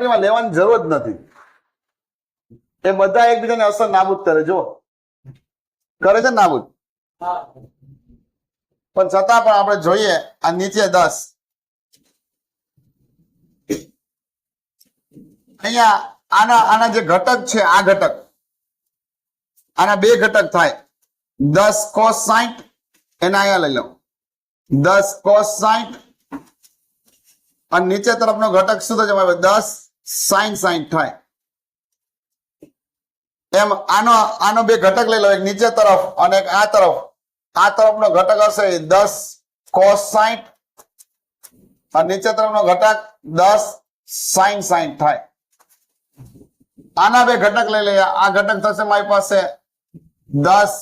ગણતરીમાં લેવાની જરૂર જ નથી. એ બધા એકબીજાને અસર નાબૂદ કરે જો કરે છે નાબૂદ? પણ છતાં પણ આપણે જોઈએ, આ નીચે દસ. અહીંયા આના આના જે ઘટક છે, આ ઘટક. આના બે ઘટક થાય. દસ કોસ સાઈઠ, એના અહીંયા લઈ લો. દસ કોસ સાઈઠ. અને નીચે તરફનો ઘટક શું થશે? દસ સાઈન સાઈન થાય. એમ આનો આનો બે ઘટક લઈ લો, એક નીચે તરફ અને એક આ તરફ. આ તરફનો ઘટક હશે દસ કોસ સાઈઠ નીચે તરફનો ઘટક દસ સાઈન સાઈન થાય. આના બે ઘટક લઈ લઈએ. આ ઘટક થશે મારી પાસે દસ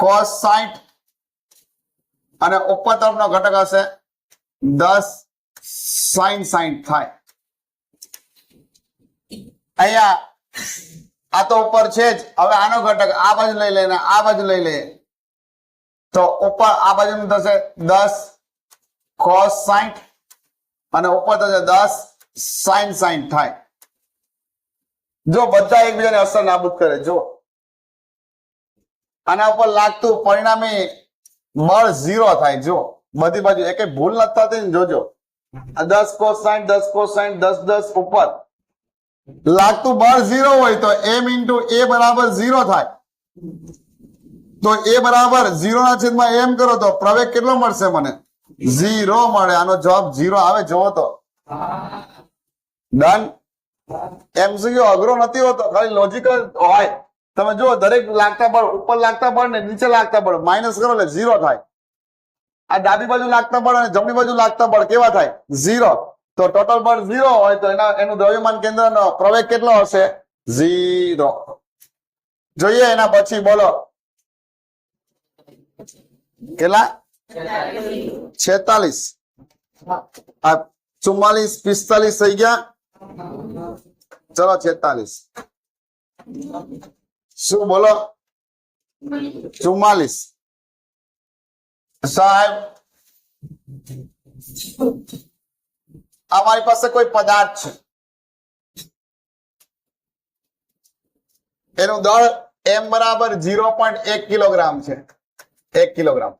કોસ સાઈઠ અને ઉપર તરફનો ઘટક હશે દસ સાઈન સાઈઠ થાય. અહીંયા આ તો ઉપર છે જ. હવે આનો ઘટક આ બાજુ લઈ લઈને આ બાજુ લઈ લઈએ તો ઉપર આ બાજુ થશે દસ કોસ સાઈઠ અને ઉપર થશે દસ સાઈન સાઈઠ થાય. જો બધા એકબીજાને અસર નાબૂદ કરે જો આના ઉપર લાગતું પરિણામી બળ ઝીરો થાય જો બધી બાજુ એક ભૂલ નથી થતી ને, જોજો. દસ કોસ સાઈઠ, દસ કોસ સાઈઠ, દસ દસ ઉપર. લાગતું બળ ઝીરો હોય તો એમ ઇન્ટુ એ બરાબર ઝીરો થાય. તો એ બરાબર ઝીરો ના છેદમાં એમ કરો તો પ્રવેગ કેટલો મળશે મને? ઝીરો મળે. આનો જવાબ ઝીરો આવે જોવો તો. ડન એમસીક્યુ અઘરો નથી હોતો, ખાલી લોજિકલ હોય. તમે જુઓ, દરેક લાગતા બળ, ઉપર લાગતા બળ ને નીચે લાગતા બળ. માઇનસ કરો એટલે ઝીરો થાય. આ ડાબી બાજુ લાગતા બળ અને જમણી બાજુ લાગતા બળ કેવા થાય? ઝીરો. તો ટોટલ બળ ઝીરો હોય તો એના એનું દ્રવ્યમાન કેન્દ્રનો પ્રવેગ કેટલો હશે? ઝીરો જોઈએ એના પછી બોલો. કેટલા? છેતાલીસ. આ ચુમ્માલીસ, પિસ્તાલીસ થઈ ગયા. ચલો છેતાલીસ. શું બોલો? ચુમ્માલીસ. સાહેબ. અમારી પાસે કોઈ પદાર્થ છે. એનું દળ એમ બરાબર ઝીરો પોઈન્ટ એક કિલોગ્રામ છે. એક કિલોગ્રામ.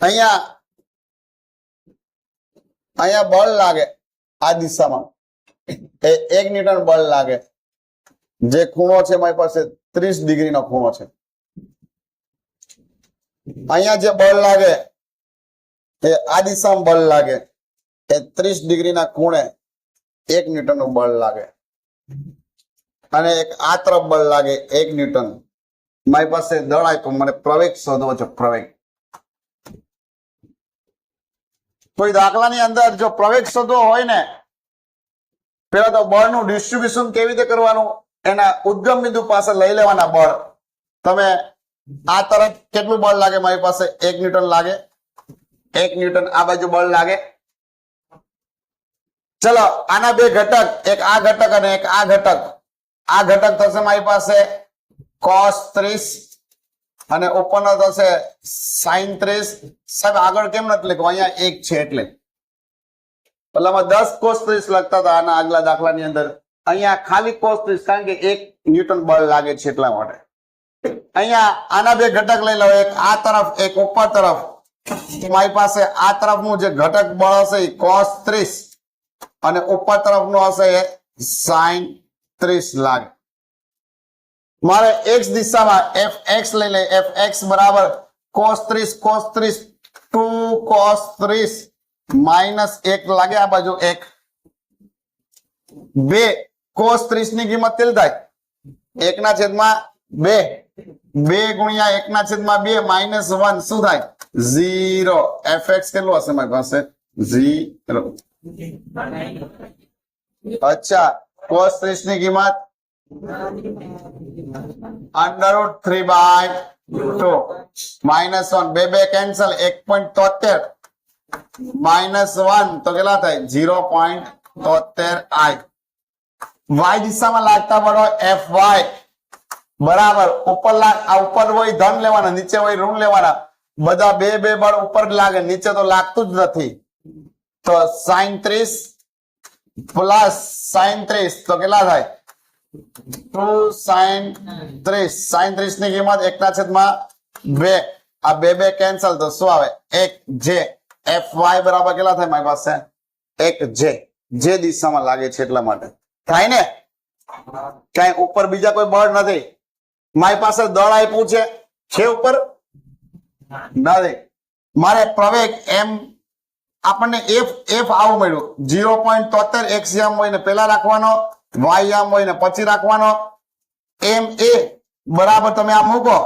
અહીંયા અહીંયા બળ લાગે આ દિશામાં. એ એક ન્યૂટન બળ લાગે. જે ખૂણો છે મારી પાસે ત્રીસ ડિગ્રીનો ખૂણો છે. અહીંયા જે બળ લાગે એ આ દિશામાં બળ લાગે. એ ત્રીસ ડિગ્રીના ખૂણે એક ન્યૂટનનું બળ લાગે. અને એક આ તરફ બળ લાગે એક ન્યૂટન. મારી પાસે દળ આપ્યું, મને પ્રવેગ શોધવો છે, પ્રવેગ. કોઈ દાખલાની અંદર જો પ્રવેગ શોધવો હોય ને પેલા તો બળનું ડિસ્ટ્રીબ્યુશન કેવી રીતે કરવાનું? એના ઉદ્ગમ બિંદુ પાસે લઈ લેવાના બળ. તમે આ તરફ કેટલું બળ લાગે? મારી પાસે એક ન્યૂટન લાગે. એક ન્યૂટન આ બાજુ બળ લાગે. ચલો, આના બે ઘટક, એક આ ઘટક અને એક આ ઘટક. આ ઘટક થશે મારી પાસે કોસ ત્રીસ અને ઉપરનો થશે સાઈન ત્રીસ. સાહેબ, આગળ કેમ નથી લખ્યું? અહીંયા એક છે એટલે. પેલામાં દસ કોસ ત્રીસ લખતા હતા આના આગલા દાખલાની અંદર. અહીંયા ખાલી કોસ ત્રીસ, કારણ કે એક ન્યૂટન બળ લાગે છે એટલા માટે. અહીંયા આના બે ઘટક લઈ લો, એક આ તરફ, એક ઉપર તરફ. મારી પાસે આ તરફનું જે ઘટક બળ હશે એ કોસ ત્રીસ અને ઉપર તરફનું હશે એ સાઈન ત્રીસ લાગે. મારે એક્સ દિશામાં એફ એક્સ લઈ લે એફ એક્સ બરાબર કોસ ત્રીસ કોસ ત્રીસ ટુ કોસ ત્રીસ માઇનસ એક લાગે આ બાજુ એક. બે કોસ ત્રીસની કિંમત કેટલી થાય? એકના છેદમાં બે. બે ગુણ્યા એકના છેદમાં બે માઇનસ વન. શું થાય? ઝીરો એફ એક્સ કેટલું હશે મારી પાસે? ઝીરો અચ્છા. કોસ ત્રીસની કિંમત? Under three by two minus one બે બે કેન્સલ એક પોઈન્ટ તોતેર. માઇનસ વન તો કેટલા થાય? ઝીરો પોઈન્ટ તોતેર આઈ વાય દિશામાં લાગતા બળો એફ વાય બરાબર. ઉપર લાગ આ ઉપર હોય ધન લેવાના, નીચે હોય ઋણ લેવાના. બધા બે બે બળ ઉપર લાગે, નીચે તો લાગતું જ નથી. તો સાઈન ત્રીસ પ્લસ સાઈન ત્રીસ તો કેટલા થાય? ટુ સાઈન ત્રીસ સાઈન ત્રીસની કિંમત એકના છેદમાં બે. આ બે બે કેન્સલ તો શું આવે? એક જે. એફ વાય બરાબર કેટલા થાય મારી પાસે? એક જે. જે દિશામાં લાગે છે એટલા માટે. થાય ને? કઈ ઉપર બીજા કોઈ બળ નથી. મારી પાસે દળ આપ્યું છે. છે ઉપર? નથી મારે પ્રવેગ એમ આપણને એફ એફ આવું મળ્યું. જીરો પોઈન્ટ તોતેર એક્સિયમ હોય ને પેલા રાખવાનો વાય યામ હોય ને પછી રાખવાનો. એમ એ બરાબર તમે આ મૂકો.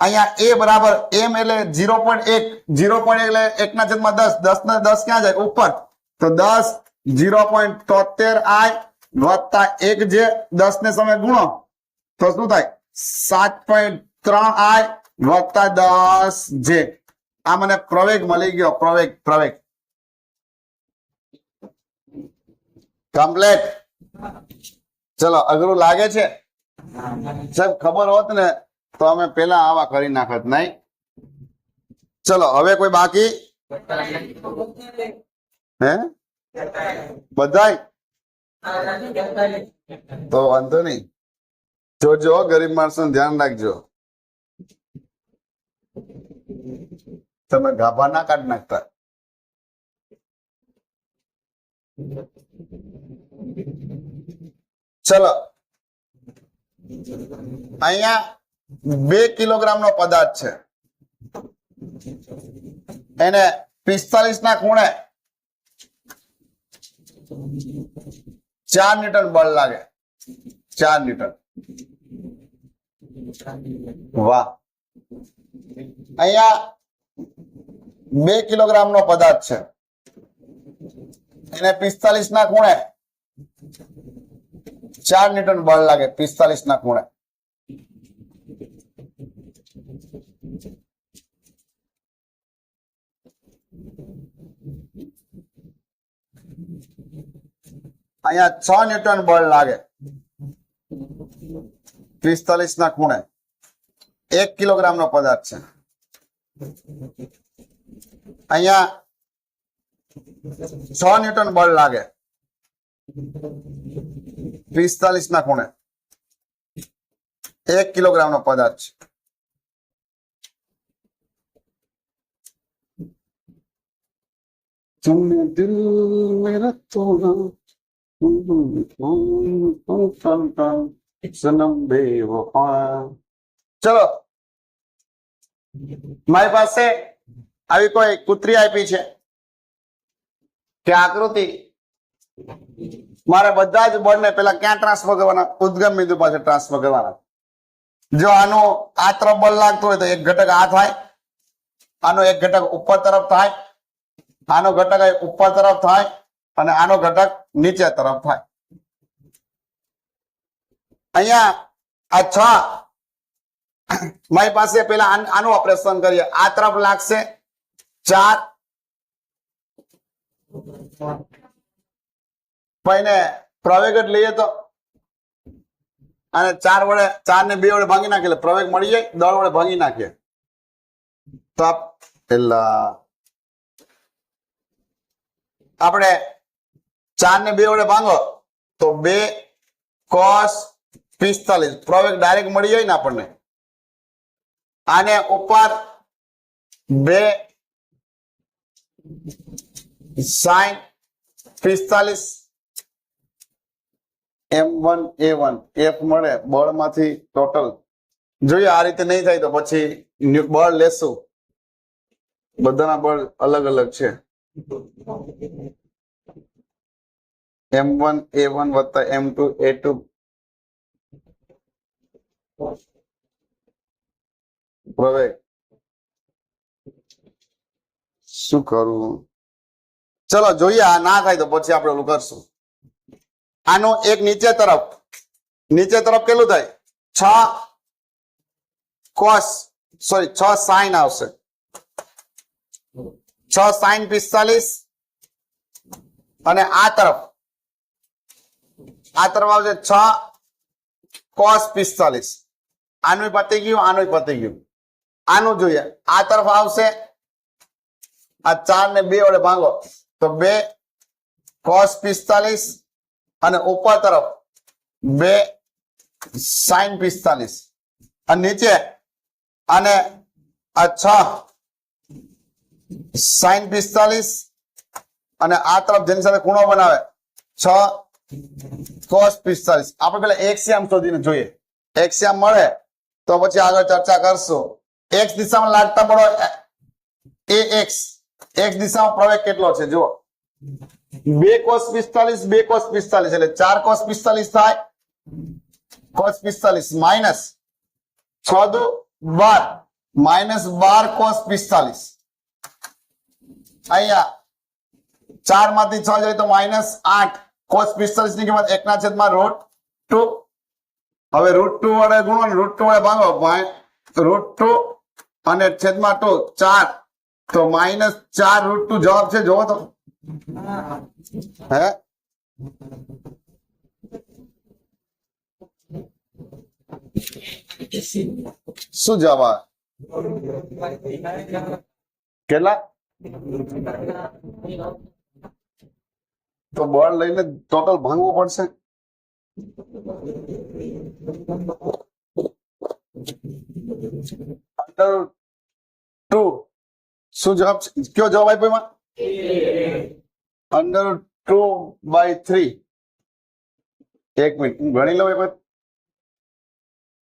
અહીંયા એ બરાબર એમ એટલે જીરો પોઈન્ટ એક. જીરો પોઈન્ટ એટલે એકના જન્મ દસ. દસ ને દસ ક્યાં જાય? ઉપર. તો દસ જીરો પોઈન્ટ તોતેર આય વત્તા એક જે દસ ને સમય ગુણો. તો શું થાય? સાત પોઈન્ટ ત્રણ આય વત્તા દસ જે, આ મને પ્રવેગ મળી ગયો, પ્રવેગ પ્રવેગ. કમ્પ્લેટ ચલો, અઘરું લાગે છે? સાહેબ, ખબર હોત ને, તો અમે પેલા આવા કરી નાખત, નહીં? ચલો, હવે કોઈ બાકી? હે? બધાય? તો વાંધો નહીં. જોજો ગરીબ માણસ ધ્યાન રાખજો. તમે ગાભા ના કાઢી નાખતા. ચલો. અહીંયા બે કિલોગ્રામ નો પદાર્થ છે. એને પિસ્તાલીસ ના ખૂણે ચાર ન્યૂટન બળ લાગે. ચાર ન્યૂટન. વાહ. અહીંયા બે કિલોગ્રામ નો પદાર્થ છે. એને પિસ્તાલીસ ના ખૂણે ચાર ન્યૂટન બળ લાગે પિસ્તાલીસ ના ખૂણે. અહીંયા છ ન્યૂટન બળ લાગે પિસ્તાલીસ ના ખૂણે. એક કિલોગ્રામ નો પદાર્થ છે અહીંયા છ ન્યૂટન બળ લાગે પિસ્તાલીસ ના ખૂણે એક કિલોગ્રામ નો પદાર્થ છે तुमने दिल मेरा तोड़ा सनम बेवफा ચલો મારી પાસે આવી કોઈ કૂતરી આપી છે કે આકૃતિ મારે બધા જ બળને પેલા ક્યાં ટ્રાન્સફર કરવાના ઉદ્ગમ બિંદુ પાસે ટ્રાન્સફર કરવાના જો આનો આ તરફ બળ લાગતું હોય તો એક ઘટક આ થાય, આનો એક ઘટક ઉપર તરફ થાય, આનો ઘટક ઉપર તરફ થાય અને આનો ઘટક નીચે તરફ થાય. અહીંયા આ છ મારી પાસે પેલા આનું ઓપરેશન કરીએ. આ તરફ લાગશે ચાર. પહીને પ્રવેગ લઈએ તો અને ચાર વડે ચાર ને બે વડે ભાંગી નાખીએ પ્રવેગ મળી જાય, દળ વડે ભાંગી નાખીએ. તો આપણે ચાર ને બે વડે ભાંગો તો બે કોસ પિસ્તાલીસ. પ્રવેગ ડાયરેક્ટ મળી જાય ને આપણને. આને ઉપર બે સાઈન પિસ્તાલીસ M one A one F મળે બળમાંથી ટોટલ. જોઈએ આ રીતે નહીં થાય તો પછી બળ લેશું. બધાના બળ અલગ અલગ છે. એમ વન એ વન વત્તા એમ ટુ એ ટુ. પ્રવેગ શું કરવું ચલો, જોઈએ આ ના થાય તો પછી આપણે ઓલું કરશું. આનું એક નીચે તરફ. નીચે તરફ કેટલું થાય? છ કોસ સોરી છ સાઈન આવશે. છ સાઈન પિસ્તાલીસ અને આ તરફ. આ તરફ આવશે છ કોસ પિસ્તાલીસ. આનું પતી ગયું, આનું પતી ગયું. આનું જોઈએ. આ તરફ આવશે. આ ચાર ને બે વડે ભાંગો. તો બે કોસ પિસ્તાલીસ અને ઉપર તરફ બે સાઈન પિસ્તાલીસ. અને નીચે અને આ છ સાઈન પિસ્તાલીસ અને આ તરફ જેની સાથે ખૂણો બનાવે, છ કોસ પિસ્તાલીસ. આપણે પેલા એક્સિયામ શોધીને જોઈએ. એક્સિયામ મળે તો પછી આગળ ચર્ચા કરશું. એક્સ દિશામાં લાગતા પડો એ એક્સ એક્સ દિશામાં પ્રવેગ કેટલો છે? જુઓ. બે કોસ પિસ્તાલીસ, બે કોસ પિસ્તાલીસ એટલે ચાર કોસ પિસ્તાલીસ થાય. કોસ પિસ્તાલીસ માઇનસ છ દુ બાર. માઇનસ બાર કોસ પિસ્તાલીસ. અહીંયા ચારમાંથી છ જાય તો માઇનસ આઠ. કોસ પિસ્તાલીસની કિંમત એકના છેદમાં રૂટ ટુ હવે રૂટ ટુ વડે ગુણો રૂટ ટુ વડે ભાગો. રૂટ ટુ અને છેદમાં તો ચાર. તો માઇનસ ચાર રૂટ ટુ જવાબ છે, જોવો તો. હે? શું આવે કેટલા? તો બળ લઈને ટોટલ ભાંગવું પડશે. અંડર ટુ શું જવાબ કયો જવાબ આપ્યો એમાં? અંડર ટુ બાય થ્રી એક મિનિટ હું ગણી લઉં એક વખત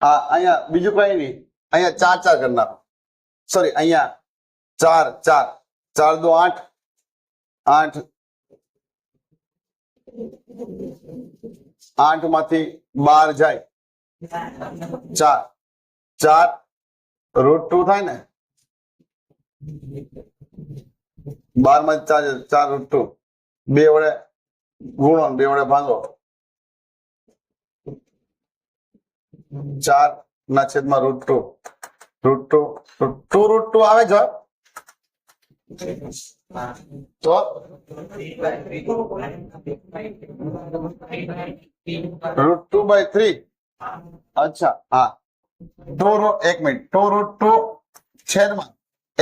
આ અહીંયા બીજું કઈ નહીં. અહીંયા ચાર ચાર કરી સોરી અહીંયા ચાર ચાર. ચાર દો આઠ. આઠ. આઠમાંથી બાર જાય. ચાર. ચાર. રૂટ ટુ થાય ને? બારમાં ચાર ચાર રૂટ ટુ બે વડે ગુણો બે વડે ભાંગો. ચાર ના છેદમાં root two root two two root two આવે છે તો? રૂટ ટુ બાય થ્રી અચ્છા, હા. ટુ એક મિનિટ. ટુ રૂટ છેદમાં.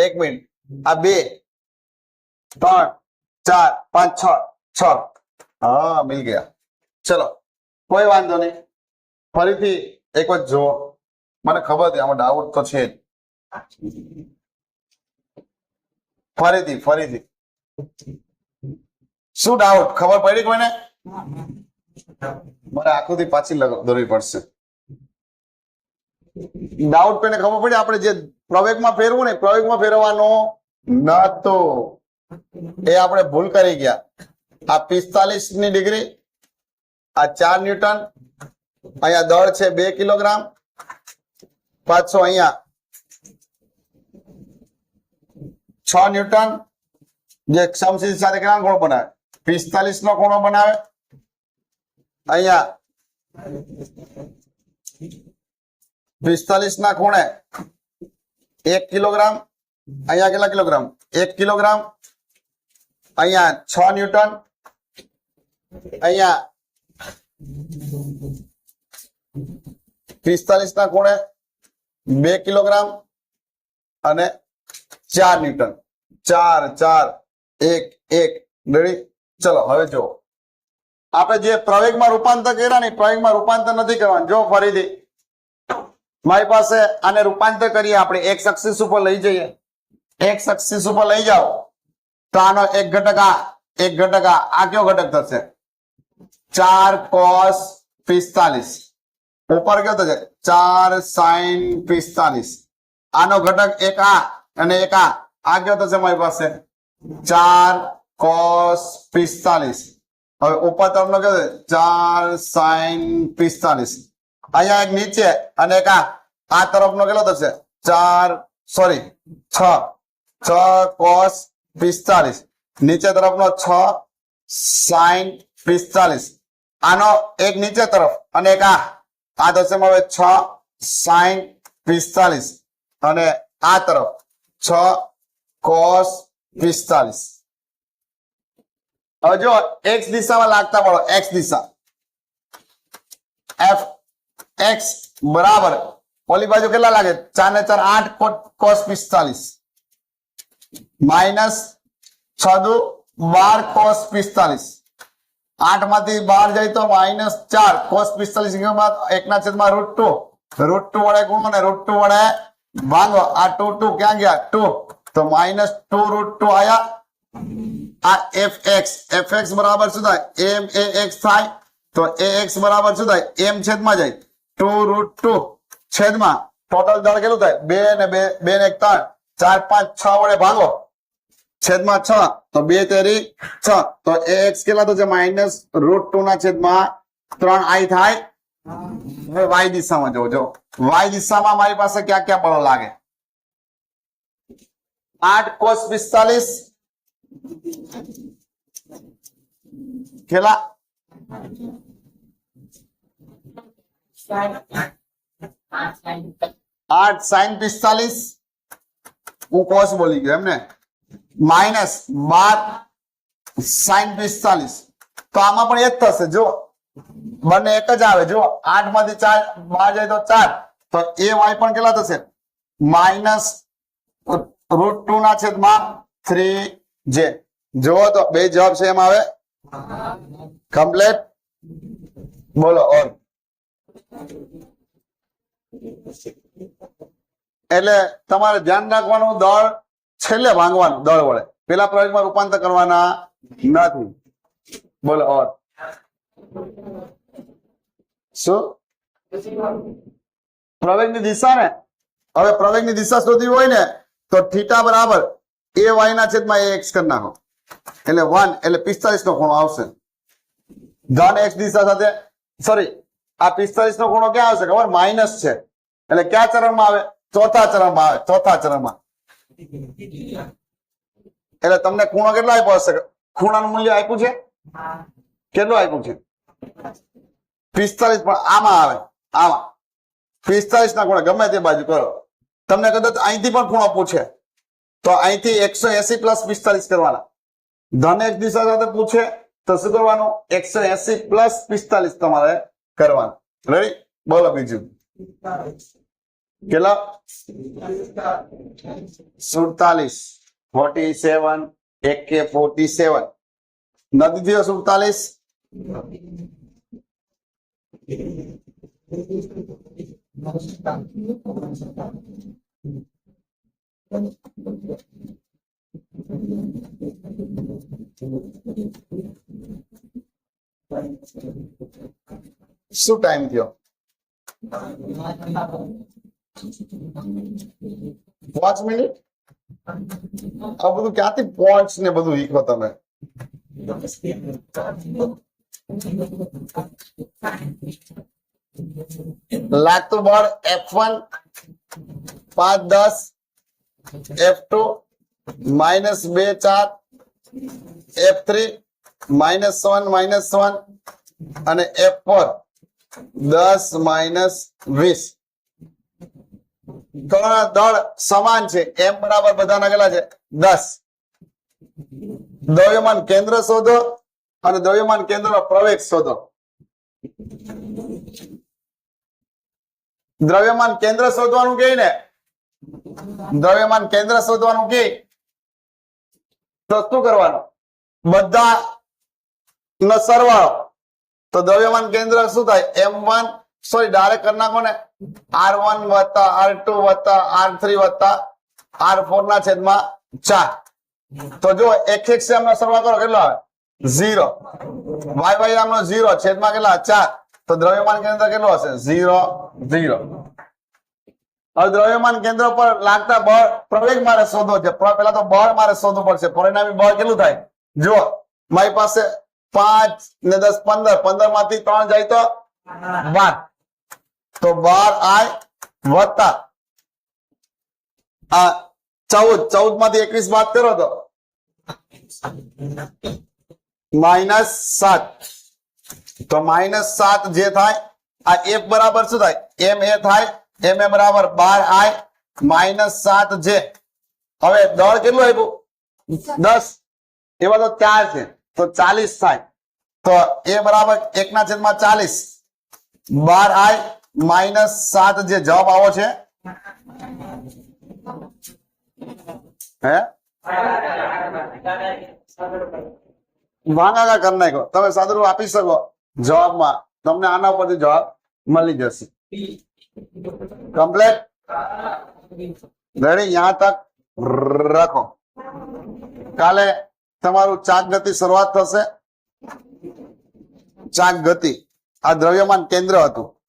એક મિનિટ. આ બે. ત્રણ, ચાર, પાંચ, છ. છ. હા, મિલ ગયા. ચલો, કોઈ વાંધો નહીં. ફરીથી એક વાર જુઓ. મને ખબર છે, આમાં ડાઉટ તો છે જ. ફરીથી ફરીથી. શું ડાઉટ ખબર પડી કોઈને? મારે આકૃતિ પાછી દોરવી પડશે. ડાઉટ પેને ખબર પડી, આપણે જે પ્રવેગમાં ફેરવું ને, પ્રવેગમાં ફેરવવાનો નતો. એ આપણે ભૂલ કરી ગયા. આ પિસ્તાલીસની ડિગ્રી, આ ચાર ન્યૂટન, અહીંયા દળ છે બે કિલોગ્રામ, પાછો અહીંયા છ ન્યૂટન, જે સમશીલ સાથે કેટલા ખૂણો બનાવે? પિસ્તાલીસ નો ખૂણો બનાવે. અહીંયા પિસ્તાલીસ ના ખૂણે એક કિલોગ્રામ, અહીંયા કેટલા કિલોગ્રામ? એક કિલોગ્રામ, અહીંયા છ ન્યૂટન, અહીંયા પિસ્તાલીસ ના ખૂણે બે કિલોગ્રામ અને ચાર ન્યૂટન. ચાર ચાર, એક એક. રેડી ચલો, હવે જુઓ. આપણે જે પ્રવેગમાં રૂપાંતર કર્યા ને પ્રવેગમાં રૂપાંતર નથી કરવાનું. જો ફરીથી મારી પાસે આને રૂપાંતર કરીએ, આપણે એક સક્સિસ ઉપર લઈ જઈએ. એક સક્સિસ ઉપર લઈ જાઓ, તો આનો એક ઘટક આ, એક ઘટક આ. આ કયો ઘટક થશે? ચાર કોસ પિસ્તાલીસ. ઉપર કયો થશે? ચાર સાઈન પિસ્તાલીસ. આનો ઘટક એક આ અને એક આ. આ કયો થશે મારી પાસે? ચાર કોસ પિસ્તાલીસ. હવે ઉપર તરફનો કયો થશે? ચાર સાઈન પિસ્તાલીસ. અહીંયા એક નીચે અને એક આ. આ તરફનો કેટલો થશે? ચાર સોરી છ. છ કોસ પિસ્તાલીસ નીચે તરફનો છ સાઈન પિસ્તાલીસ આનો એક નીચે તરફ અને એક આ. આ હવે છ સાઈન પિસ્તાલીસ અને આ તરફ છ કોસ પિસ્તાલીસ હવે જો એક્સ દિશામાં લાગતા પડો એક્સ દિશા. એફ એક્સ બરાબર. ઓલી બાજુ કેટલા લાગે? ચાર ને ચાર, આઠ કોસ પિસ્તાલીસ. માઇનસ છ દુ બાર કોસ પિસ્તાલીસ. આઠમાંથી બાર જાય તો માઇનસ ચાર. કોસ પિસ્તાલીસ એકના છેદમાં રૂટ ટુ રૂટ ટુ વડે ગુણો ને રૂટ ટુ વડે ભાંગો. આ ટુ ટુ ક્યાં ગયા? ટુ તો માઇનસ ટુ રૂટ ટુ આયા. આ એફ એક્સ એફ એક્સ બરાબર શું થાય? એમ એ એક્સ થાય. તો એ એક્સ બરાબર શું થાય? એમ છેદમાં જાય. ટુ રૂટ ટુ છેદમાં. ટોટલ દળ કેટલું થાય? બે ને બે બે ને એક ત્રણ. ચાર, પાંચ, છ વડે ભાગો. છેદમાં છ. તો બે તેરી છ. તો એક્સ કેટલા છે માઇનસ રૂટ ટુ ના છેદમાં ત્રણ આઈ થાય. હવે વાય દિશામાં જોજો વાય દિશામાં મારી પાસે ક્યાં ક્યાં બળો લાગે? આઠ કોસ પિસ્તાલીસ. કેટલા? આઠ સાઈન પિસ્તાલીસ. હું બોલી ગયો, એમને? માઇનસ બાર સાઈન પિસ્તાલીસ. તો આમાં પણ એ જ થશે જો બંને એક જ આવે જો આઠ ચાર, બાર જાય તો ચાર. તો એ પણ કેટલા થશે? માઇનસ રૂટ ટુ ના છેદમાં થ્રી જે જુઓ તો બે જવાબ છે એમ આવે. કમ્પ્લેટ બોલો, ઓર. એટલે તમારે ધ્યાન રાખવાનું દળ છેલ્લે ભાંગવાનું દળ વડે. પેલા પ્રયોગમાં રૂપાંતર કરવાના નથી. બોલો, ઓર. શું? પ્રવેગની દિશા ને હવે પ્રવેગની દિશા શોધવી હોય ને, તો થીટા બરાબર એ વાય ના છેદમાં એ એક્સ કરી નાખો. એટલે વન, એટલે પિસ્તાલીસ નો ખૂણો આવશે. ધન એક્સ દિશા સાથે સોરી આ પિસ્તાલીસ નો ખૂણો ક્યાં આવશે ખબર? માઇનસ છે. એટલે કયા ચરણમાં આવે? ચોથા ચરણમાં આવે. ચોથા ચરણમાં. એટલે તમને ખૂણો કેટલો આપ્યો હશે? ખૂણાનું મૂલ્ય આપ્યું છે? કેટલું આપ્યું છે? પિસ્તાલીસ પણ આમાં આવે. આમાં. પિસ્તાલીસ ના ખૂણા, ગમે તે બાજુ કરો. તમને કદાચ અહીંથી પણ ખૂણો પૂછે. તો અહીંથી એકસો એસી પ્લસ પિસ્તાલીસ કરવાના. ધન એક દિશા સાથે પૂછે તો શું કરવાનું? એકસો એસી પ્લસ પિસ્તાલીસ તમારે કરવાનું. રેડી બોલો બીજું. કેટલા? સુડતાલીસ. ફોર્ટી સેવન એકે ફોર્ટી સેવન નથી થયો સુડતાલીસ? શું ટાઈમ થયો? પાંચ મિનિટ? આ બધું ક્યાંથી પોઈન્ટ ને બધું શીખો તમે? લાગતું બળ એફ વન પાંચ દસ એફ ટુ માઇનસ બે ચાર F three minus one minus one અને એફ ફોર દસ માઇનસ વીસ. દળ સમાન છે. એમ બરાબર બધાના કેટલા છે? દસ. દ્રવ્યમાન કેન્દ્ર શોધો અને દ્રવ્યમાન કેન્દ્ર પ્રવેગ શોધો. દ્રવ્યમાન કેન્દ્ર શોધવાનું કે ને? દ્રવ્યમાન કેન્દ્ર શોધવાનું કે? તો શું કરવાનું? બધા નો સરવાળો. તો દ્રવ્યમાન કેન્દ્ર શું થાય? એમ વન સોરી ડાયરેક્ટ કરી ને. આર વન વત્તા આર ટુ વત્તા આર થ્રી વત્તા આર ફોર ના છેદમાં ચાર. તો જો એક એક સેમ નો સરવાળો કરો, કેટલો આવે? ઝીરો વાય વાય આમનો ઝીરો છેદમાં કેટલા? ચાર. તો દ્રવ્યમાન કેન્દ્ર કેટલું હશે? ઝીરો ઝીરો હવે દ્રવ્યમાન કેન્દ્ર પર લાગતા બળ પ્રવેગ મારે શોધવો છે. પેલા તો બળ મારે શોધવું પડશે. પરિણામી બળ કેટલું થાય? જુઓ, મારી પાસે પાંચ ને દસ પંદર. પંદરમાંથી ત્રણ જાય તો બાર. તો બાર આય વત્તા. આ ચૌદ. ચૌદમાંથી એકવીસ બાદ કરો તો માઇનસ સાત. તો માઇનસ સાત જે થાય, આ એફ બરાબર શું થાય? એમ એ થાય, એમ એ બરાબર બાર આય, માઇનસ સાત જે. હવે દળ કેટલું આપ્યું? દસ. એવા તો ચાર છે. તો ચાલીસ થાય. તો એ બરાબર એક છેદમાં ચાલીસ. બાર આય માઇનસ સાત જે જવાબ આવો છે. હે? કરી નાખો તમે સાદુરૂપ આપી શકો જવાબમાં. તમને આના પરથી જવાબ મળી જશે. કમ્પ્લેટ? રેડી? યહાં તક રાખો. કાલે તમારું ચાક ગતિ શરૂઆત થશે. ચાક ગતિ આ દ્રવ્યમાન કેન્દ્ર હતું.